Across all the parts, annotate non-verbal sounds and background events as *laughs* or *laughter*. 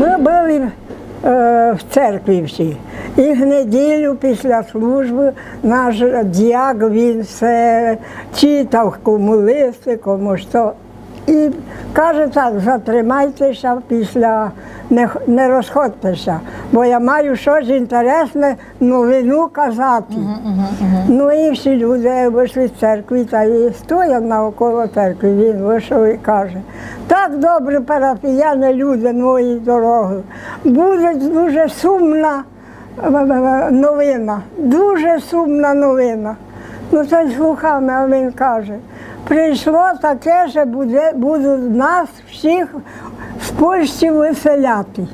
Ми були е, в церкві всі. І в неділю після служби наш діяк він все читав кому листи, кому що. І каже так, затримайтеся після, не, не розходьтеся, бо я маю щось інтересне новину казати. Ну і всі люди вийшли з церкви та і стоять навколо церкви. Він вийшов і каже, так добре, парафіяни, люди мої дороги, буде дуже сумна е, е, новина, дуже сумна новина. Ну це й слухами, а він каже, прийшло таке, що буде, будуть нас всіх з Польщі виселяти.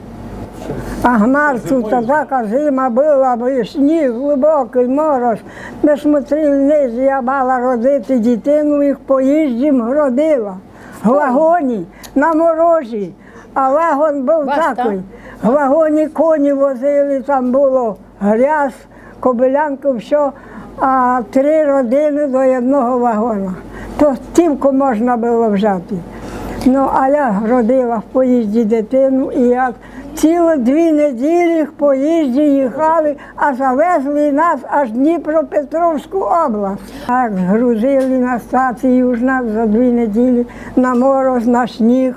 А гмар тут така зима була, бо і сніг глибокий, мороз. Ми смотрели вниз, я мала родити дитину, їх поїздім родила. В вагоні, на морозі. А вагон був такий. В вагоні коні возили, там було грязь, кобилянку, все, а три родини до одного вагона. То тільки можна було взяти. Ну, а я родила в поїзді дитину, і як цілі дві неділі в поїзді їхали, а завезли нас аж Дніпропетровську область. Так, згрузили на стацію ж нас за дві неділі на мороз, на сніг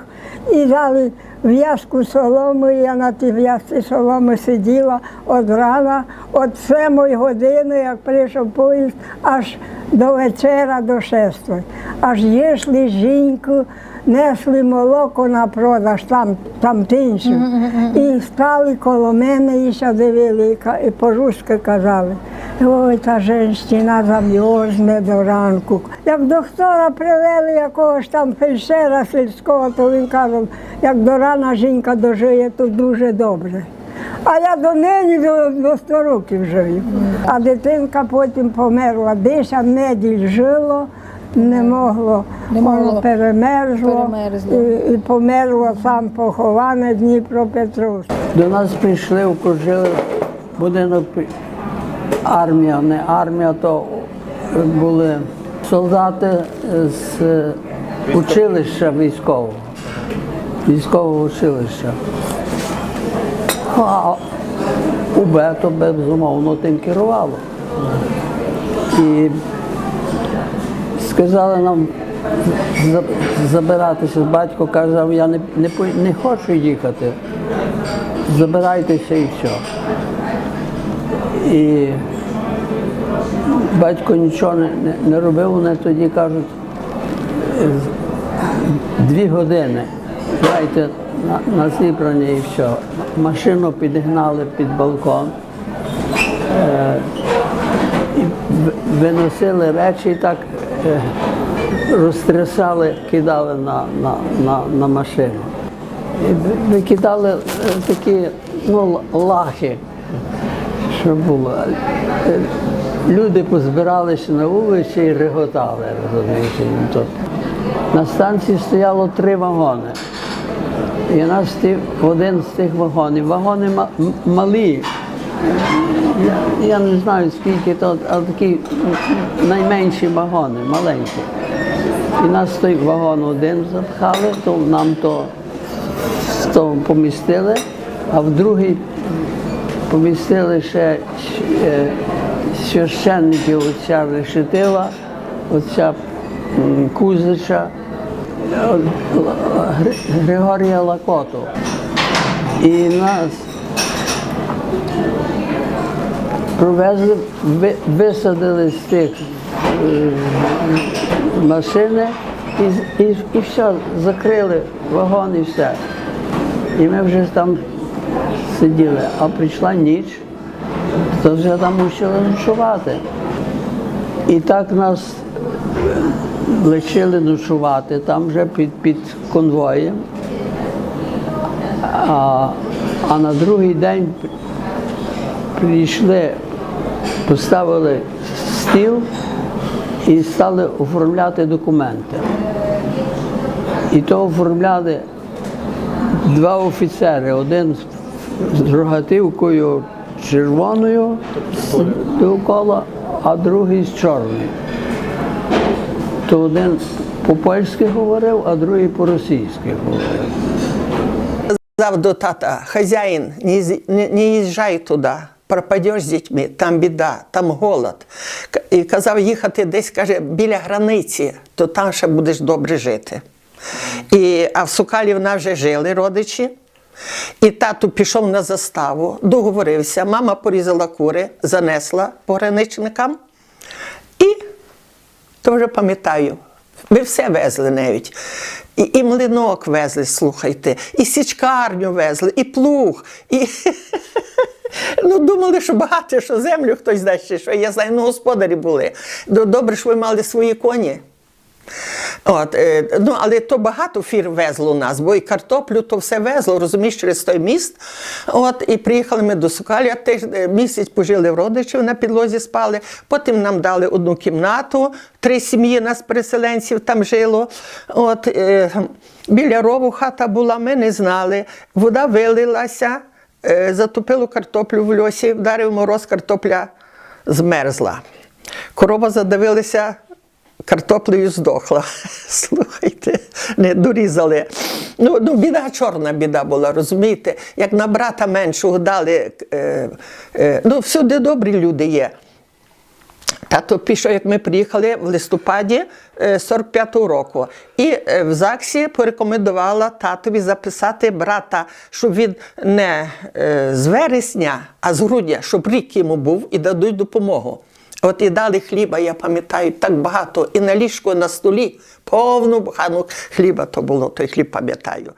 і дали в'язку соломи. Я на тій в'язці соломи сиділа від рана, від семої години, як прийшов поїзд, аж до вечора, до шестої. Аж їшли жінку, несли молоко на продаж, там, там тиншу. І стали коло мене і ще дивили, і по-русски казали. Ой, та жінщина замерзне до ранку. Як доктора привели якогось там фельдшера сільського, то він каже, як до рана жінка дожиє, то дуже добре. А я до неї до, до 100 років живу. А дитинка потім померла. 10 неділь жило, не могло, Не могло. воно перемерзло, Перемерзло. І, і померло сам поховане Дніпропетровськ. До нас прийшли, окружили будинок пі- армія, не армія, то були солдати з е, училища військового, військового училища. А УБ то безумовно тим керувало. І сказали нам забиратися. Батько казав, я не, не, не хочу їхати. Забирайтеся і все. І батько нічого не, не, не робив, вони тоді кажуть, «Е, дві години. Дайте на, на зібрання і все. Машину підгнали під балкон. Е, виносили речі і так е, розтрясали, кидали на, на, на, на машину. І викидали е, такі ну, лахи, що було. Е, Люди позбиралися на вулиці і реготали, розумієте. На станції стояло три вагони. І нас в один з тих вагонів. Вагони малі, я, не знаю скільки то, але такі найменші вагони, маленькі. І нас той вагон один запхали, то нам то, то помістили, а в другий помістили ще е, священників отця Решетила, отця Кузича, Григорія Лакоту. І нас Провезли, висадили з тих е, машини і, і, і все, закрили вагон і все. І ми вже там сиділи, а прийшла ніч, то вже там мусили ночувати. І так нас лишили ночувати там вже під, під конвоєм. А, а на другий день прийшли, поставили стіл і стали оформляти документи. І то оформляли два офіцери, один з- рогативкою червоною довкола, а другий з чорною. То один по-польськи говорив, а другий по-російськи говорив. Сказав до тата, хазяїн, не, їжджай туди, пропадеш з дітьми, там біда, там голод. І казав їхати десь, каже, біля границі, то там ще будеш добре жити. І, а в Сукалі в нас вже жили родичі. І тато пішов на заставу, договорився, мама порізала кури, занесла пограничникам. І то вже пам'ятаю. Ви все везли навіть. І, і млинок везли, слухайте, і січкарню везли, і плуг. І... *laughs* Ну, думали, що багато, що землю хтось дасть, що я знаю, ну господарі були. Добре, що ви мали свої коні. От, е, ну, але то багато фір везло нас, бо і картоплю то все везло, розумієш, через той міст. От, і приїхали ми до Сокаля, теж е, місяць пожили в родичів, на підлозі спали. Потім нам дали одну кімнату, три сім'ї нас переселенців там жило. От, е, біля рову хата була, ми не знали. Вода вилилася, е, затопило картоплю в льосі, вдарив мороз, картопля змерзла. Корова задивилася картоплею здохла. *laughs* Слухайте, не дорізали. Ну, ну, біда чорна біда була, розумієте? Як на брата меншого дали. Е, е, ну, всюди добрі люди є. Тато пішов, як ми приїхали в листопаді е, 45-го року. І е, в ЗАГСі порекомендувала татові записати брата, щоб він не е, з вересня, а з грудня, щоб рік йому був і дадуть допомогу. От і дали хліба, я пам'ятаю, так багато. І на ліжку на столі повну бухану хліба то було, той хліб пам'ятаю.